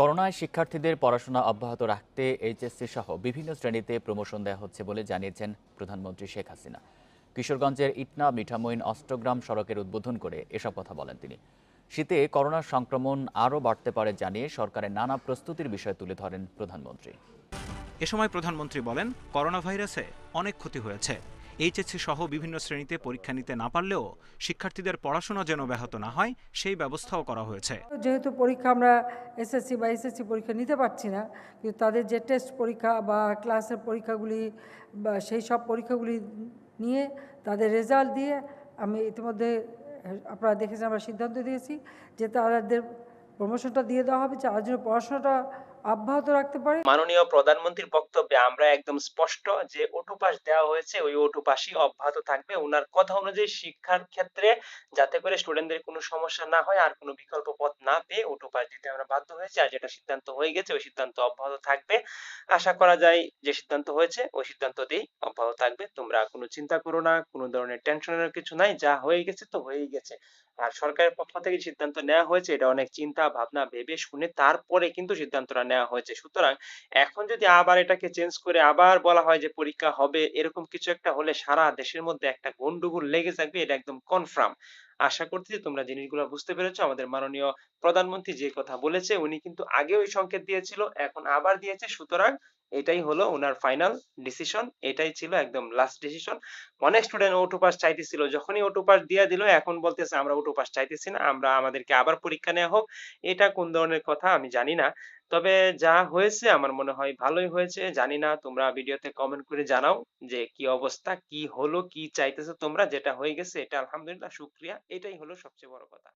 করোনায় শিক্ষার্থীদের পড়াশোনা অব্যাহত রাখতে এইচএসসি সহ বিভিন্ন শ্রেণীতে প্রমোশন দেওয়া হচ্ছে বলে জানিয়েছেন প্রধানমন্ত্রী শেখ হাসিনা। কিশোরগঞ্জের ইটনা মিঠামইন অষ্টগ্রাম সড়কের উদ্বোধন করে এসব কথা বলেন তিনি। শীতে করোনার সংক্রমণ আরও বাড়তে পারে জানিয়ে সরকারের নানা প্রস্তুতির বিষয় তুলে ধরেন প্রধানমন্ত্রী। এ সময় প্রধানমন্ত্রী বলেন করোনা ভাইরাসে অনেক ক্ষতি হয়েছে। এইচএসসি সহ বিভিন্ন শ্রেণীতে পরীক্ষা নিতে না পারলেও শিক্ষার্থীদের পড়াশোনা যেন ব্যাহত না হয়, সেই ব্যবস্থাও করা হয়েছে। যেহেতু পরীক্ষা আমরা এসএসসি বা এসএসসি পরীক্ষা নিতে পারছি না, কিন্তু তাদের যে টেস্ট পরীক্ষা বা ক্লাসের পরীক্ষাগুলি বা সেই সব পরীক্ষাগুলি নিয়ে তাদের রেজাল্ট দিয়ে আমি ইতিমধ্যে আপনারা দেখেছেন আমরা সিদ্ধান্ত দিয়েছি যে তাদের প্রমোশনটা দিয়ে দেওয়া হবে যার জন্য পড়াশোনাটা অব্যাহত রাখতে পারে। মাননীয় প্রধানমন্ত্রীর বক্তব্যে আমরা একদম স্পষ্ট যে ওটুপাস দেওয়া হয়েছে, ওই ওটুপাসই অব্যাহত থাকবে। ওনার কথা অনুযায়ী শিক্ষার ক্ষেত্রে যাতে করে স্টুডেন্টদের কোনো সমস্যা না হয় আর কোনো বিকল্প পথ না পেয়ে ওটুপাস দিতে আমরা বাধ্য হয়েছি আর যেটা সিদ্ধান্ত হয়ে গেছে, ওই সিদ্ধান্ত অব্যাহত থাকবে। আশা করা যায় যে সিদ্ধান্ত হয়েছে, ওই সিদ্ধান্ততেই অব্যাহত থাকবে। তোমরা কোনো চিন্তা করো না, কোনো ধরনের টেনশনের কিছু নাই, যা হয়ে গেছে তো হয়েই গেছে। আর সরকারের পক্ষ থেকে সিদ্ধান্ত নেওয়া হয়েছে, এটা অনেক চিন্তা, ভাবনা, ভেবে শুনে তারপরে কিন্তু সিদ্ধান্তটা নেওয়া হয়েছে। সুতরাং এখন যদি আবার এটাকে চেঞ্জ করে আবার বলা হয় যে পরীক্ষা হবে, এরকম কিছু একটা হলে সারা দেশের মধ্যে একটা গন্ডগোল লেগে থাকবে, এটা একদম কনফার্ম আশা করছি তোমরা জিনিসগুলো বুঝতে পেরেছ। আমাদের মাননীয় প্রধানমন্ত্রী যে কথা বলেছে, উনি কিন্তু আগে ওই সংকেত দিয়েছিল, এখন আবার দিয়েছে। সুতরাং এটাই হলো ওনার ফাইনাল ডিসিশন এটাই ছিল একদম লাস্ট ডিসিশন অনেক স্টুডেন্ট ওটু পাস চাইতেছিল, যখনই ওটু পাস দিয়ে দিল, এখন বলতেছে আমরা ওটু পাস চাইতেছি না, আমরা আমাদেরকে আবার পরীক্ষা নেওয়া হোক, এটা কোন ধরনের কথা আমি জানি না। তবে যা হয়েছে আমার মনে হয় ভালোই হয়েছে, জানি না, তোমরা ভিডিওতে কমেন্ট করে জানাও যে কি অবস্থা, কি হলো, কি চাইতেছো তোমরা, যেটা হয়ে গেছে, এটা আলহামদুলিল্লাহ, শুক্রিয়া, এটাই হলো সবচেয়ে বড় কথা।